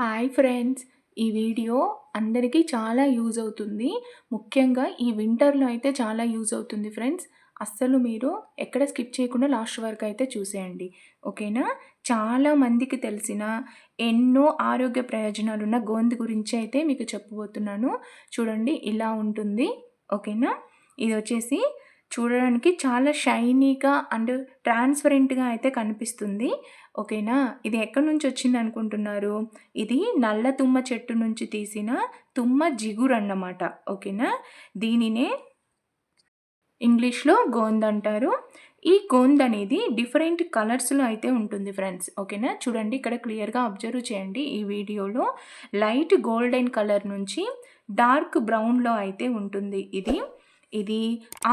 Hi friends ఈ video అందరికీ చాలా యూజ్ అవుతుంది. ముఖ్యంగా ఈ వింటర్లో అయితే చాలా యూజ్ అవుతుంది ఫ్రెండ్స్ అస్సలు మీరు ఎక్కడ స్కిప్ చేయకుండా లాస్ట్ వరకు అయితే చూసేయండి. ఓకేనా? చాలా మందికి తెలిసిన ఎన్నో ఆరోగ్య ప్రయోజనాలు ఉన్న గోంది గురించి అయితే మీకు చెప్పబోతున్నాను. చూడండి ఇలా ఉంటుంది. ఓకేనా? ఇది వచ్చేసి చూడడానికి చాలా షైనీగా అండ్ ట్రాన్స్పరెంట్గా అయితే కనిపిస్తుంది. ఓకేనా? ఇది ఎక్కడి నుంచి వచ్చింది అనుకుంటున్నారు? ఇది నల్ల తుమ్మ చెట్టు నుంచి తీసిన తుమ్మ జిగురు అన్నమాట. ఓకేనా? దీనినే ఇంగ్లీష్లో గోంద్ అంటారు. ఈ గోంద్ అనేది డిఫరెంట్ కలర్స్లో అయితే ఉంటుంది ఫ్రెండ్స్. ఓకేనా? చూడండి ఇక్కడ క్లియర్గా అబ్జర్వ్ చేయండి ఈ వీడియోలో. లైట్ గోల్డెన్ కలర్ నుంచి డార్క్ బ్రౌన్లో అయితే ఉంటుంది ఇది. ఇది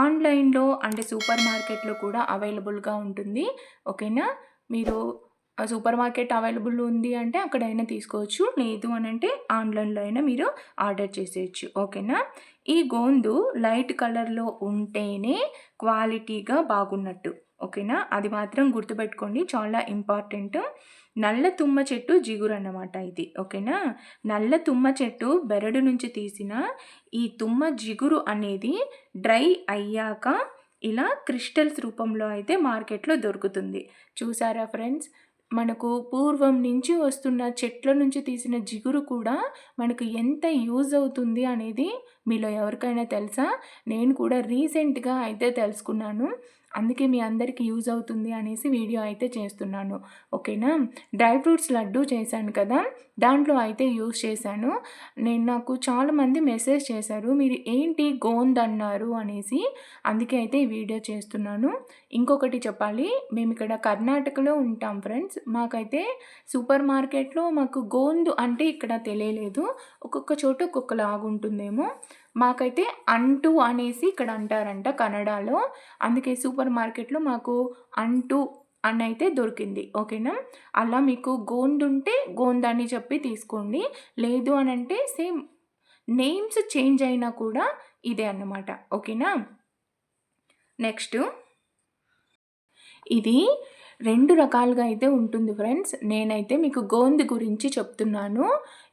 ఆన్లైన్లో అంటే సూపర్ మార్కెట్లో కూడా అవైలబుల్గా ఉంటుంది. ఓకేనా? మీరు సూపర్ మార్కెట్ అవైలబుల్ ఉంది అంటే అక్కడైనా తీసుకోవచ్చు. లేదు అని అంటే ఆన్లైన్లో అయినా మీరు ఆర్డర్ చేసేయచ్చు. ఓకేనా? ఈ గోందు లైట్ కలర్లో ఉంటేనే క్వాలిటీగా బాగున్నట్టు. ఓకేనా? అది మాత్రం గుర్తుపెట్టుకోండి. చాలా ఇంపార్టెంట్. నల్ల తుమ్మ చెట్టు జిగురు అన్నమాట ఇది. ఓకేనా? నల్ల తుమ్మ చెట్టు బెరడు నుంచి తీసిన ఈ తుమ్మ జిగురు అనేది డ్రై అయ్యాక ఇలా క్రిస్టల్స్ రూపంలో అయితే మార్కెట్లో దొరుకుతుంది. చూసారా ఫ్రెండ్స్? మనకు పూర్వం నుంచి వస్తున్న చెట్ల నుంచి తీసిన జిగురు కూడా మనకు ఎంత యూజ్ అవుతుంది అనేది మీలో ఎవరికైనా తెలుసా? నేను కూడా రీసెంట్గా అయితే తెలుసుకున్నాను. అందుకే మీ అందరికీ యూజ్ అవుతుంది అనేసి వీడియో అయితే చేస్తున్నాను. ఓకేనా? డ్రై ఫ్రూట్స్ లడ్డు చేశాను కదా? దాంట్లో అయితే యూజ్ చేశాను. నేను నాకు చాలామంది మెసేజ్ చేశారు మీరు ఏంటి గోంద్ అన్నారు? అనేసి అందుకే అయితే ఈ వీడియో చేస్తున్నాను. ఇంకొకటి చెప్పాలి మేము ఇక్కడ కర్ణాటకలో ఉంటాం ఫ్రెండ్స్. మాకైతే సూపర్ మార్కెట్లో మాకు గోందు అంటే ఇక్కడ తెలియలేదు. ఒక్కొక్క చోట ఒక్కొక్క లాగుంటుందేమో మాకైతే అంటూ అనేసి ఇక్కడ అంటారంట కన్నడలో. అందుకే సూపర్ మార్కెట్లో మాకు అంటూ అని అయితే దొరికింది. ఓకేనా? అలా మీకు గోండ్ ఉంటే గోంద్ అని చెప్పి తీసుకోండి. లేదు అని అంటే సేమ్ నేమ్స్ చేంజ్ అయినా కూడా ఇదే అన్నమాట. ఓకేనా? నెక్స్ట్. ఇది రెండు రకాలుగా అయితే ఉంటుంది ఫ్రెండ్స్. నేనైతే మీకు గోందు గురించి చెప్తున్నాను.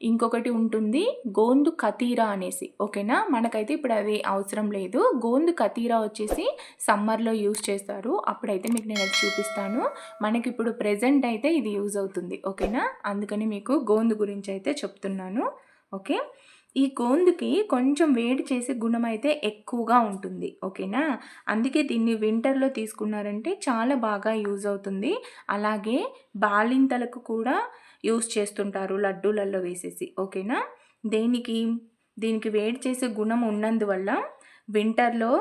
ఇంకొకటి ఉంటుంది గోందు కతీరా అనేసి. ఓకేనా? మనకైతే ఇప్పుడు అది అవసరం లేదు. గోందు కతీరా వచ్చేసి సమ్మర్లో యూజ్ చేస్తారు. అప్పుడైతే మీకు నేను అది చూపిస్తాను. మనకి ఇప్పుడు ప్రజెంట్ అయితే ఇది యూజ్ అవుతుంది. ఓకేనా? అందుకని మీకు గోందు గురించి అయితే చెప్తున్నాను. ఓకే? ఈ గోందుకి కొంచెం వేడి చేసే గుణం అయితే ఎక్కువగా ఉంటుంది ఓకేనా? అందుకే దీన్ని వింటర్లో తీసుకున్నారంటే చాలా బాగా యూజ్ అవుతుంది. అలాగే బాలింతలకు కూడా యూజ్ చేస్తుంటారు లడ్డూలలో వేసేసి ఓకేనా? దేనికి? దీనికి వేడి చేసే గుణం ఉన్నందువల్ల వింటర్లో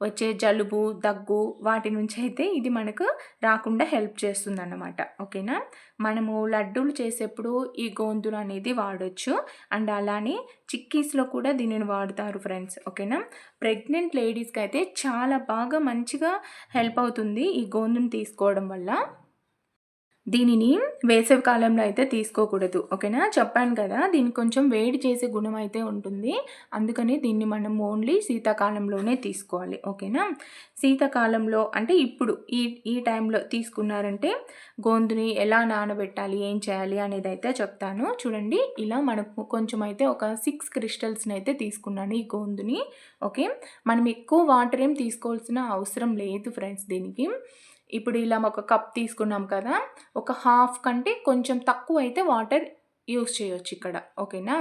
వచ్చే జలుబు దగ్గు వాటి నుంచి అయితే ఇది మనకు రాకుండా హెల్ప్ చేస్తుంది అన్నమాట ఓకేనా? మనము లడ్డూలు చేసేప్పుడు ఈ గోంతులు అనేది వాడచ్చు. అండ్ అలానే చిక్కీస్లో కూడా దీనిని వాడతారు ఫ్రెండ్స్. ఓకేనా? ప్రెగ్నెంట్ లేడీస్కి అయితే చాలా బాగా మంచిగా హెల్ప్ అవుతుంది ఈ గోందును తీసుకోవడం వల్ల. దీనిని వేసవి కాలంలో అయితే తీసుకోకూడదు ఓకేనా? చెప్పాను కదా దీనికి కొంచెం వేడి చేసే గుణం అయితే ఉంటుంది. అందుకని దీన్ని మనం ఓన్లీ శీతాకాలంలోనే తీసుకోవాలి ఓకేనా? శీతాకాలంలో అంటే ఇప్పుడు ఈ ఈ టైంలో తీసుకున్నారంటే గోందుని ఎలా నానబెట్టాలి ఏం చేయాలి అనేది అయితే చెప్తాను. చూడండి ఇలా మనకు కొంచెం అయితే ఒక సిక్స్ క్రిస్టల్స్ని అయితే తీసుకున్నాను ఈ గోందుని ఓకే? మనం ఎక్కువ వాటర్ ఏం తీసుకోవాల్సిన అవసరం లేదు ఫ్రెండ్స్ దీనికి. ఇప్పుడు ఇలా ఒక కప్ తీసుకున్నాం కదా ఒక హాఫ్ కంటే కొంచెం తక్కువ అయితే వాటర్ యూస్ చేయొచ్చు ఇక్కడ. ఓకేనా?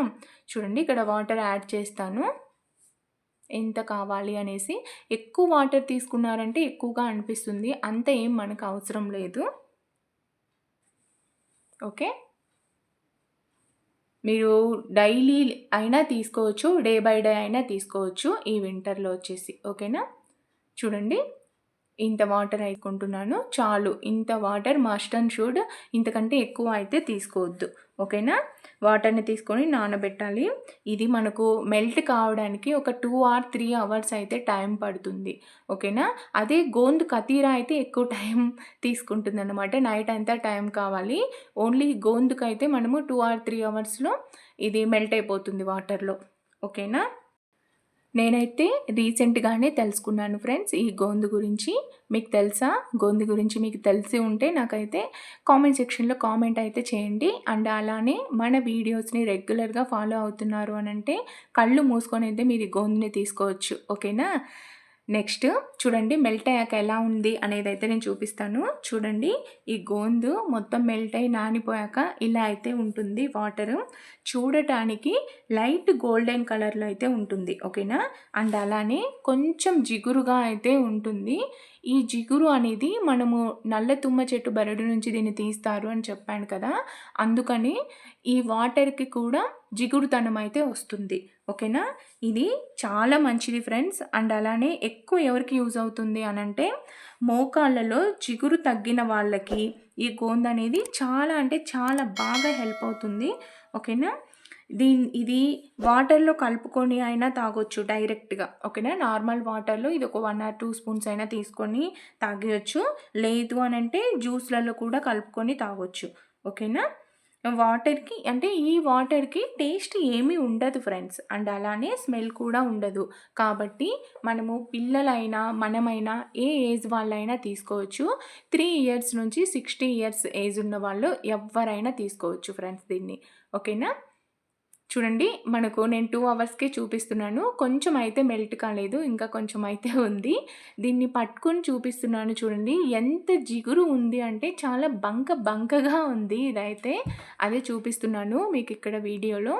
చూడండి ఇక్కడ వాటర్ యాడ్ చేస్తాను. ఎంత కావాలి అనేసి. ఎక్కువ వాటర్ తీసుకున్నారంటే ఎక్కువగా అనిపిస్తుంది. అంత ఏం మనకు అవసరం లేదు. ఓకే? మీరు డైలీ అయినా తీసుకోవచ్చు డే బై డే అయినా తీసుకోవచ్చు ఈ వింటర్లో వచ్చేసి. ఓకేనా? చూడండి. ఇంత వాటర్ అయికుంటున్నాను చాలు. ఇంత వాటర్ మస్ట్ అండ్ షుడ్ ఇంతకంటే ఎక్కువ అయితే తీసుకోవద్దు. ఓకేనా? వాటర్ని తీసుకొని నానబెట్టాలి. ఇది మనకు మెల్ట్ కావడానికి ఒక టూ ఆర్ త్రీ అవర్స్ అయితే టైం పడుతుంది. ఓకేనా? అదే గోంద్ కతీరా అయితే ఎక్కువ టైం తీసుకుంటుంది అనమాట నైట్ అంతా టైం కావాలి. ఓన్లీ గోందుకు అయితే మనము టూ ఆర్ త్రీ అవర్స్లో ఇది మెల్ట్ అయిపోతుంది వాటర్లో. ఓకేనా? నేనైతే రీసెంట్‌గానే తెలుసుకున్నాను ఫ్రెండ్స్ ఈ గోందు గురించి. మీకు తెలుసా? గోందు గురించి మీకు తెలిసి ఉంటే నాకైతే కామెంట్ సెక్షన్‌లో కామెంట్ అయితే చేయండి. అండ్ అలానే మన వీడియోస్‌ని రెగ్యులర్‌గా ఫాలో అవుతున్నారు అని అంటే కళ్ళు మూసుకొనైతే మీరు ఈ గోందుని తీసుకోవచ్చు. ఓకేనా? నెక్స్ట్ చూడండి మెల్ట్ అయ్యాక ఎలా ఉంది అనేది అయితే నేను చూపిస్తాను. చూడండి ఈ గోందు మొత్తం మెల్ట్ అయి నానిపోయాక ఇలా అయితే ఉంటుంది వాటరు. చూడటానికి లైట్ గోల్డెన్ కలర్‌లో అయితే ఉంటుంది. ఓకేనా? అండ్ అలానే కొంచెం జిగురుగా అయితే ఉంటుంది. ఈ జిగురు అనేది మనము నల్ల తుమ్మ చెట్టు బెరడు నుంచి దీన్ని తీస్తారు అని చెప్పాను కదా! అందుకని ఈ వాటర్‌కి కూడా జిగురుతనం అయితే వస్తుంది. ఓకేనా? ఇది చాలా మంచిది ఫ్రెండ్స్. అండ్ అలానే ఎక్కువ ఎవరికి యూజ్ అవుతుంది అనంటే మోకాళ్ళలో జిగురు తగ్గిన వాళ్ళకి ఈ గోంద అనేది చాలా అంటే చాలా బాగా హెల్ప్ అవుతుంది. ఓకేనా? దీని ఇది వాటర్‌లో కలుపుకొని అయినా తాగొచ్చు డైరెక్ట్‌గా. ఓకేనా? నార్మల్ వాటర్‌లో ఇది ఒక వన్ ఆర్ టూ స్పూన్స్ అయినా తీసుకొని తాగేయచ్చు లేదు అని అంటే జ్యూస్‌లలో కూడా కలుపుకొని తాగొచ్చు. ఓకేనా? వాటర్‌కి అంటే ఈ వాటర్‌కి టేస్ట్ ఏమీ ఉండదు ఫ్రెండ్స్. అండ్ అలానే స్మెల్ కూడా ఉండదు. కాబట్టి మనము పిల్లలైనా, మనమైనా ఏ ఏజ్ వాళ్ళైనా తీసుకోవచ్చు. త్రీ ఇయర్స్ నుంచి 60 ఇయర్స్ ఏజ్ ఉన్న వాళ్ళు ఎవరైనా తీసుకోవచ్చు ఫ్రెండ్స్ దీన్ని. ఓకేనా? చూడండి మనకు నేను టూ అవర్స్‌కే చూపిస్తున్నాను. కొంచెం అయితే మెల్ట్ కాలేదు. ఇంకా కొంచెం అయితే ఉంది. దీన్ని పట్టుకొని చూపిస్తున్నాను చూడండి. ఎంత జిగురు ఉంది అంటే చాలా బంక బంకగా ఉంది ఇదైతే. అదే చూపిస్తున్నాను మీకు ఇక్కడ వీడియోలో.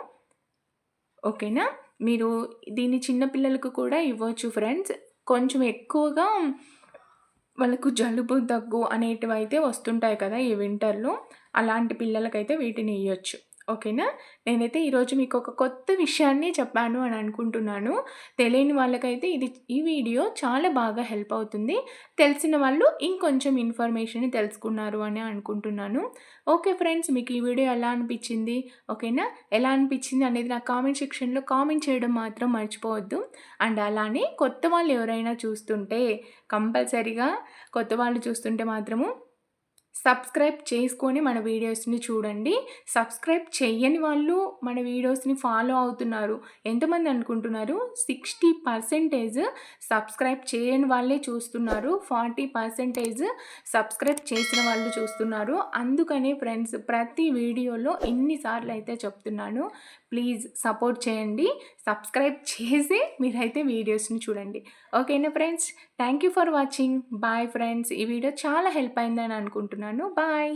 ఓకేనా? మీరు దీన్ని చిన్న పిల్లలకు కూడా ఇవ్వచ్చు ఫ్రెండ్స్. కొంచెం ఎక్కువగా వాళ్ళకు జలుబు, దగ్గు అనేటివి అయితే వస్తుంటాయి కదా! ఈ వింటర్‌లో. అలాంటి పిల్లలకైతే వీటిని ఇవ్వచ్చు ఓకేనా? నేనైతే ఈరోజు మీకు ఒక కొత్త విషయాన్ని చెప్పాను అని అనుకుంటున్నాను. తెలియని వాళ్ళకైతే ఇది ఈ వీడియో చాలా బాగా హెల్ప్ అవుతుంది. తెలిసిన వాళ్ళు ఇంకొంచెం ఇన్ఫర్మేషన్ తెలుసుకున్నారు అని అనుకుంటున్నాను. ఓకే ఫ్రెండ్స్ మీకు ఈ వీడియో ఎలా అనిపించింది ఓకేనా? ఎలా అనిపించింది అనేది నాకు కామెంట్ సెక్షన్‌లో కామెంట్ చేయడం మాత్రం మర్చిపోవద్దు. అండ్ అలానే కొత్త వాళ్ళు ఎవరైనా చూస్తుంటే కంపల్సరీగా కొత్త వాళ్ళు చూస్తుంటే మాత్రము సబ్స్క్రైబ్ చేసుకొని మన వీడియోస్‌ని చూడండి. సబ్స్క్రైబ్ చేయని వాళ్ళు మన వీడియోస్‌ని ఫాలో అవుతున్నారు. ఎంతమంది అనుకుంటున్నారు? 60% సబ్స్క్రైబ్ చేయని వాళ్ళే చూస్తున్నారు. 40% సబ్స్క్రైబ్ చేసిన వాళ్ళు చూస్తున్నారు. అందుకనే ఫ్రెండ్స్ ప్రతి వీడియోలో ఎన్నిసార్లు అయితే చెప్తున్నాను. ప్లీజ్ సపోర్ట్ చేయండి. సబ్స్క్రైబ్ చేసి మీరైతే వీడియోస్‌ని చూడండి. ఓకేనా friends? Thank you for watching. Bye friends. ఈ వీడియో చాలా హెల్ప్ అయిందని అనుకుంటున్నాను. బాయ్.